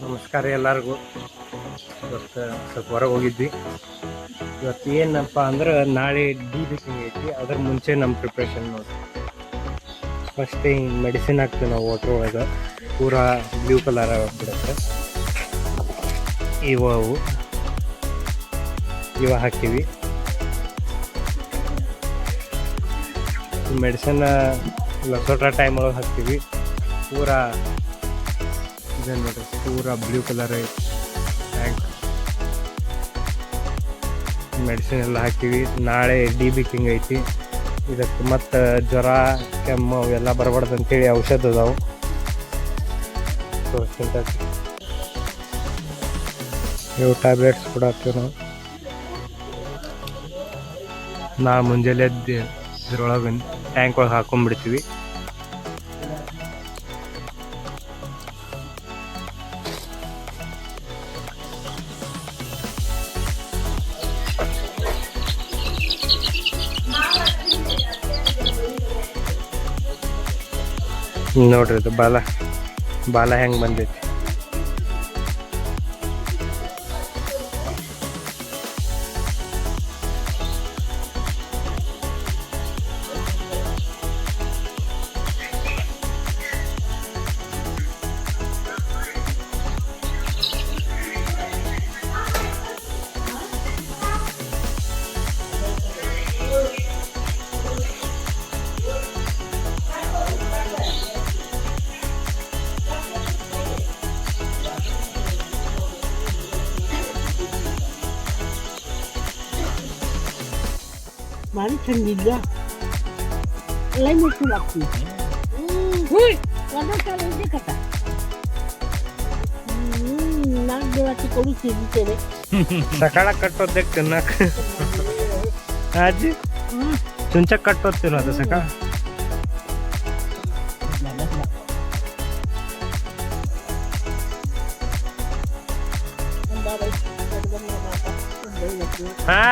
ನಮಸ್ಕಾರ ಎಲ್ಲರಿಗೂ. ಇವತ್ತು ಸ್ವಲ್ಪ ಹೊರಗೆ ಹೋಗಿದ್ವಿ. ಇವತ್ತು ಏನಪ್ಪ ಅಂದ್ರೆ ನಾಳೆ ಡಿ ಬೇಕಿಂಗ್ ಐತಿ. ಅದ್ರ ಮುಂಚೆ ನಮ್ಮ ಪ್ರಿಪ್ರೇಷನ್ ನೋಡಿ ಫಸ್ಟ್ ಹಿಂಗೆ ಮೆಡಿಸಿನ್ ಹಾಕ್ತೀವಿ ನಾವು ವಾಟ್ರ್ ಒಳಗೆ. ಪೂರಾ ಬ್ಲೂ ಕಲರ್ ಬಿಡುತ್ತೆ ಇವು ಇವ ಹಾಕ್ತೀವಿ ಮೆಡಿಸಿನ್ ಲಸೋಟ ಟೈಮ್ ಒಳಗೆ ಹಾಕ್ತೀವಿ. ಪೂರಾ ಇದೆ ನೋಡ್ರಿ, ಪೂರ ಬ್ಲೂ ಕಲರ್ ಟ್ಯಾಂಕ್ ಮೆಡಿಸಿನ್ ಎಲ್ಲ ಹಾಕ್ತೀವಿ. ನಾಳೆ ಡಿ ಕಿಂಗ್ ಐತಿ. ಇದಕ್ಕೆ ಮತ್ತು ಜ್ವರ, ಕೆಮ್ಮು ಅವೆಲ್ಲ ಬರಬಾರ್ದು ಅಂತೇಳಿ ಔಷಧ ಅದಾವು. ಇವು ಟ್ಯಾಬ್ಲೆಟ್ಸ್ ಕೂಡ ಹಾಕ್ತೀವಿ ನಾವು. ನಾ ಮುಂಜಾನೆ ಎದ್ದು ಇದ್ರೊಳಗೆ ಟ್ಯಾಂಕ್ ಒಳಗೆ ಹಾಕೊಂಡ್ಬಿಡ್ತೀವಿ ನೋಡ್ರಿ ಇದು ಬಾಲ ಬಾಲ ಹೆಂಗೆ ಬಂದೈತಿ. Manchen Liga. Lainnya kulapku. Hui, wanda kalau dia kata. ನಾಲ್ಕು ದಿವಸ ಕೊಡು ಸಿಗುತ್ತೇನೆ ಸಕಾಳ ಕಟ್ಟೋದೆ ತಿನ್ನಕ್ ಅಜ್ಜಿ ಚುಂಚ ಕಟ್ಟೋತಿರೋದು ಸಕಾಳ ಹಾ